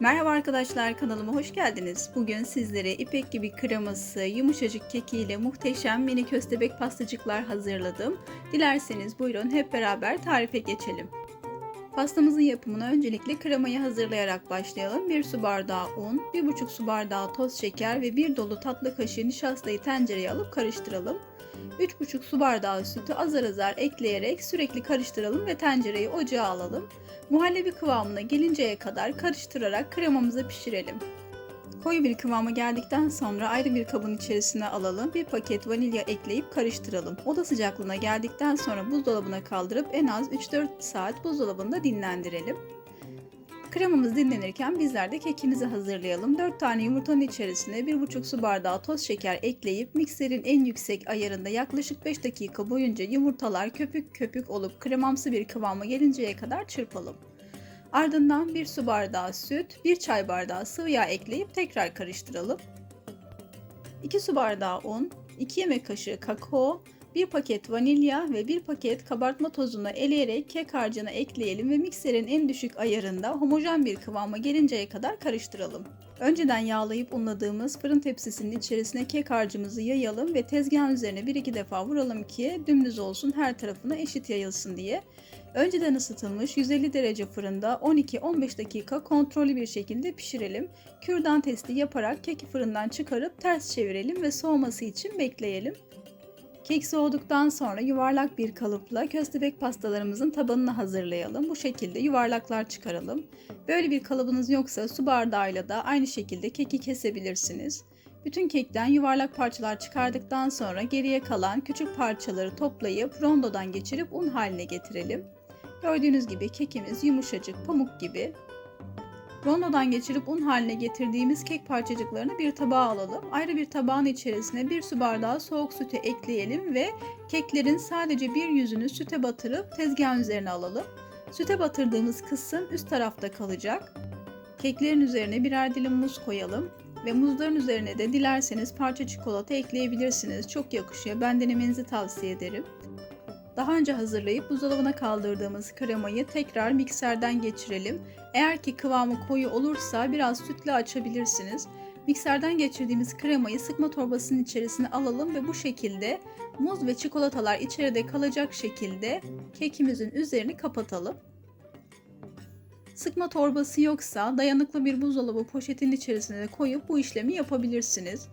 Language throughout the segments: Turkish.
Merhaba arkadaşlar kanalıma hoş geldiniz. Bugün sizlere ipek gibi kreması, yumuşacık kekiyle muhteşem mini köstebek pastacıklar hazırladım. Dilerseniz buyurun hep beraber tarife geçelim. Pastamızın yapımına öncelikle kremayı hazırlayarak başlayalım. 1 su bardağı un, 1,5 su bardağı toz şeker ve 1 dolu tatlı kaşığı nişastayı tencereye alıp karıştıralım. 3,5 su bardağı sütü azar azar ekleyerek sürekli karıştıralım ve tencereyi ocağa alalım. Muhallebi kıvamına gelinceye kadar karıştırarak kremamızı pişirelim. Koyu bir kıvama geldikten sonra ayrı bir kabın içerisine alalım. Bir paket vanilya ekleyip karıştıralım. Oda sıcaklığına geldikten sonra buzdolabına kaldırıp en az 3-4 saat buzdolabında dinlendirelim. Kremamız dinlenirken bizler de kekimizi hazırlayalım. 4 tane yumurtanın içerisine 1,5 su bardağı toz şeker ekleyip mikserin en yüksek ayarında yaklaşık 5 dakika boyunca yumurtalar köpük köpük olup kremamsı bir kıvama gelinceye kadar çırpalım. Ardından 1 su bardağı süt, 1 çay bardağı sıvı yağ ekleyip tekrar karıştıralım. 2 su bardağı un, 2 yemek kaşığı kakao, 1 paket vanilya ve 1 paket kabartma tozunu eleyerek kek harcına ekleyelim ve mikserin en düşük ayarında homojen bir kıvama gelinceye kadar karıştıralım. Önceden yağlayıp unladığımız fırın tepsisinin içerisine kek harcımızı yayalım ve tezgahın üzerine 1-2 defa vuralım ki dümdüz olsun her tarafına eşit yayılsın diye. Önceden ısıtılmış 150 derece fırında 12-15 dakika kontrollü bir şekilde pişirelim. Kürdan testi yaparak keki fırından çıkarıp ters çevirelim ve soğuması için bekleyelim. Kek soğuduktan sonra yuvarlak bir kalıpla köstebek pastalarımızın tabanını hazırlayalım. Bu şekilde yuvarlaklar çıkaralım. Böyle bir kalıbınız yoksa su bardağıyla da aynı şekilde keki kesebilirsiniz. Bütün kekten yuvarlak parçalar çıkardıktan sonra geriye kalan küçük parçaları toplayıp rondodan geçirip un haline getirelim. Gördüğünüz gibi kekimiz yumuşacık pamuk gibi. Rondodan geçirip un haline getirdiğimiz kek parçacıklarını bir tabağa alalım. Ayrı bir tabağın içerisine bir su bardağı soğuk sütü ekleyelim ve keklerin sadece bir yüzünü süte batırıp tezgahın üzerine alalım. Süte batırdığımız kısım üst tarafta kalacak. Keklerin üzerine birer dilim muz koyalım ve muzların üzerine de dilerseniz parça çikolata ekleyebilirsiniz. Çok yakışıyor. Ben denemenizi tavsiye ederim. Daha önce hazırlayıp buzdolabına kaldırdığımız kremayı tekrar mikserden geçirelim. Eğer ki kıvamı koyu olursa biraz sütle açabilirsiniz. Mikserden geçirdiğimiz kremayı sıkma torbasının içerisine alalım ve bu şekilde muz ve çikolatalar içeride kalacak şekilde kekimizin üzerini kapatalım. Sıkma torbası yoksa dayanıklı bir buzdolabı poşetin içerisine de koyup bu işlemi yapabilirsiniz.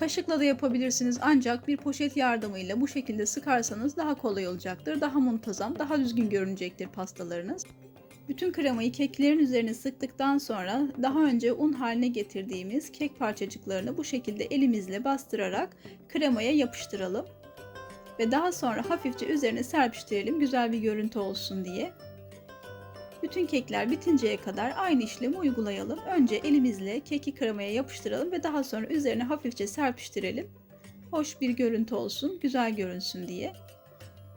Kaşıkla da yapabilirsiniz ancak bir poşet yardımıyla bu şekilde sıkarsanız daha kolay olacaktır. Daha muntazam, daha düzgün görünecektir pastalarınız. Bütün kremayı keklerin üzerine sıktıktan sonra daha önce un haline getirdiğimiz kek parçacıklarını bu şekilde elimizle bastırarak kremaya yapıştıralım. Ve daha sonra hafifçe üzerine serpiştirelim güzel bir görüntü olsun diye. Bütün kekler bitinceye kadar aynı işlemi uygulayalım. Önce elimizle keki kremaya yapıştıralım ve daha sonra üzerine hafifçe serpiştirelim. Hoş bir görüntü olsun, güzel görünsün diye.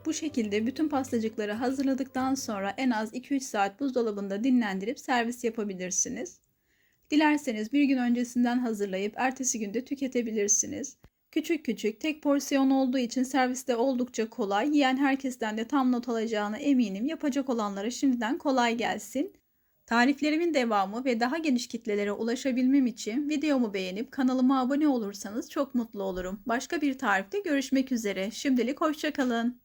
Bu şekilde bütün pastacıkları hazırladıktan sonra en az 2-3 saat buzdolabında dinlendirip servis yapabilirsiniz. Dilerseniz bir gün öncesinden hazırlayıp ertesi günde tüketebilirsiniz. Küçük küçük tek porsiyon olduğu için serviste oldukça kolay. Yiyen herkesten de tam not alacağına eminim. Yapacak olanlara şimdiden kolay gelsin. Tariflerimin devamı ve daha geniş kitlelere ulaşabilmem için videomu beğenip kanalıma abone olursanız çok mutlu olurum. Başka bir tarifte görüşmek üzere. Şimdilik hoşçakalın.